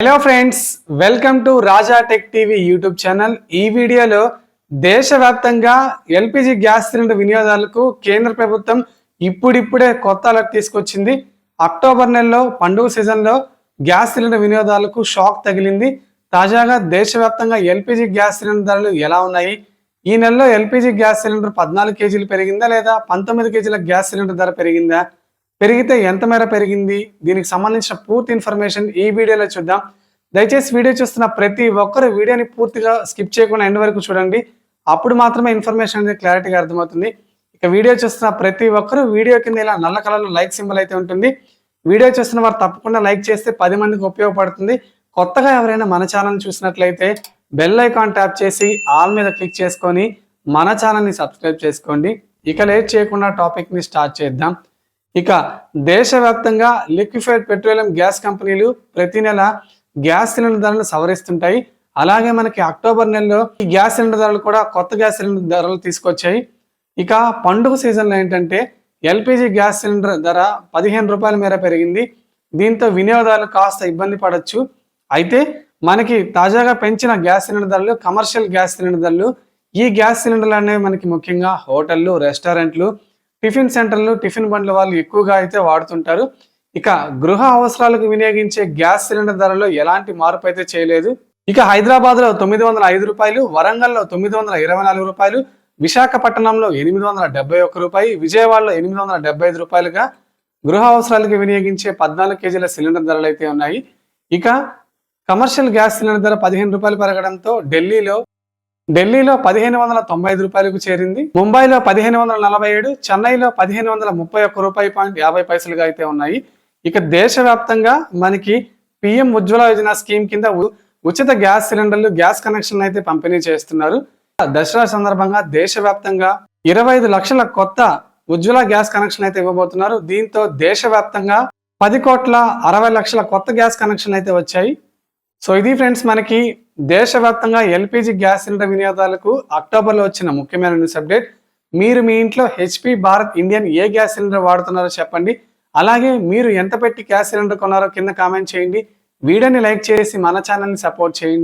Hello friends welcome to Raja tech TV YouTube channel ఈ వీడియోలో దేశవ్యాప్తంగా ఎల్పిజి గ్యాస్ సిలిండర్ వినియోగదారులకు కేంద్ర ప్రభుత్వం ఇప్పుడిప్పుడే కొత్త అలర్ట్ తీసుకొచ్చింది. అక్టోబర్ నెలలో పండుగ సీజన్లో గ్యాస్ సిలిండర్ వినియోగదారులకు షాక్ తగిలింది. తాజాగా దేశవ్యాప్తంగా ఎల్పిజి గ్యాస్ సిలిండర్ ధరలు ఎలా ఉన్నాయి? ఈ నెలలో ఎల్పిజి గ్యాస్ సిలిండర్ పద్నాలుగు కేజీలు పెరిగిందా లేదా పంతొమ్మిది కేజీల గ్యాస్ సిలిండర్ ధర పెరిగిందా? పెరిగితే ఎంత మేర పెరిగింది? దీనికి సంబంధించిన పూర్తి ఇన్ఫర్మేషన్ ఈ వీడియోలో చూద్దాం. దయచేసి వీడియో చూస్తున్న ప్రతి ఒక్కరు వీడియోని పూర్తిగా స్కిప్ చేయకుండా ఎండ్ వరకు చూడండి. అప్పుడు మాత్రమే ఇన్ఫర్మేషన్ అనేది క్లారిటీగా అర్థమవుతుంది. ఇక వీడియో చూస్తున్న ప్రతి ఒక్కరు వీడియో కింద ఇలా నల్ల కలర్లో లైక్ సింబల్ అయితే ఉంటుంది. వీడియో చూస్తున్న వారు తప్పకుండా లైక్ చేస్తే పది మందికి ఉపయోగపడుతుంది. కొత్తగా ఎవరైనా మన ఛానల్ చూసినట్లయితే బెల్ ఐకాన్ ట్యాప్ చేసి ఆల్ మీద క్లిక్ చేసుకొని మన ఛానల్ని సబ్స్క్రైబ్ చేసుకోండి. ఇక లేట్ చేయకుండా టాపిక్ని స్టార్ట్ చేద్దాం. ఇక దేశవ్యాప్తంగా లిక్విఫైడ్ పెట్రోలియం గ్యాస్ కంపెనీలు ప్రతి నెల గ్యాస్ సిలిండర్ ధరలు సవరిస్తుంటాయి. అలాగే మనకి అక్టోబర్ నెలలో ఈ గ్యాస్ సిలిండర్ ధరలు కూడా కొత్త గ్యాస్ సిలిండర్ ధరలు తీసుకొచ్చాయి. ఇక పండుగ సీజన్లో ఏంటంటే ఎల్పిజి గ్యాస్ సిలిండర్ ధర పదిహేను రూపాయల మేర పెరిగింది. దీంతో వినియోగదారులు కాస్త ఇబ్బంది పడవచ్చు అయితే మనకి తాజాగా పెంచిన గ్యాస్ సిలిండర్ ధరలు కమర్షియల్ గ్యాస్ సిలిండర్ ధరలు ఈ గ్యాస్ సిలిండర్లు అనేవి మనకి ముఖ్యంగా హోటళ్ళు రెస్టారెంట్లు టిఫిన్ సెంటర్లు టిఫిన్ బండ్ల వాళ్ళు ఎక్కువగా అయితే వాడుతుంటారు. ఇక గృహ అవసరాలకు వినియోగించే గ్యాస్ సిలిండర్ ధరలో ఎలాంటి మార్పు అయితే చేయలేదు. ఇక హైదరాబాద్లో తొమ్మిది వందల ఐదు రూపాయలు వరంగల్లో తొమ్మిది వందల ఇరవై నాలుగు రూపాయలు విశాఖపట్నంలో ఎనిమిది వందల డెబ్బై ఒక్క రూపాయి విజయవాడలో ఎనిమిది వందల డెబ్బై ఐదు రూపాయలుగా గృహ అవసరాలకు వినియోగించే పద్నాలుగు కేజీల సిలిండర్ ధరలు అయితే ఉన్నాయి. ఇక కమర్షియల్ గ్యాస్ సిలిండర్ ధర పదిహేను రూపాయలు పెరగడంతో ఢిల్లీలో ఢిల్లీలో పదిహేను వందల తొంభై ఐదు రూపాయలకు చేరింది. ముంబైలో పదిహేను వందల నలభై ఏడు చెన్నైలో పదిహేను వందల ముప్పై ఒక్క రూపాయి పాయింట్ యాభై పైసలుగా అయితే ఉన్నాయి. ఇక దేశవ్యాప్తంగా మనకి పిఎం ఉజ్వల యోజన స్కీమ్ కింద ఉచిత గ్యాస్ సిలిండర్లు గ్యాస్ కనెక్షన్ అయితే పంపిణీ చేస్తున్నారు. దసరా సందర్భంగా దేశవ్యాప్తంగా ఇరవై ఐదు లక్షల కొత్త ఉజ్వల గ్యాస్ కనెక్షన్ అయితే ఇవ్వబోతున్నారు. దీంతో దేశవ్యాప్తంగా పది కోట్ల అరవై లక్షల కొత్త గ్యాస్ కనెక్షన్ అయితే వచ్చాయి. సో ఇది ఫ్రెండ్స్ మనకి దేశవ్యాప్తంగా ఎల్పిజి గ్యాస్ సిలిండర్ వినియోగదారులకు అక్టోబర్లో వచ్చిన ముఖ్యమైన న్యూస్ అప్డేట్. మీరు మీ ఇంట్లో హెచ్పి భారత్ ఇండియన్ ఏ గ్యాస్ సిలిండర్ వాడుతున్నారో చెప్పండి. అలాగే మీరు ఎంత పెట్టి గ్యాస్ సిలిండర్ కొన్నారో కింద కామెంట్ చేయండి. వీడియోని లైక్ చేసి మన ఛానల్ని సపోర్ట్ చేయండి.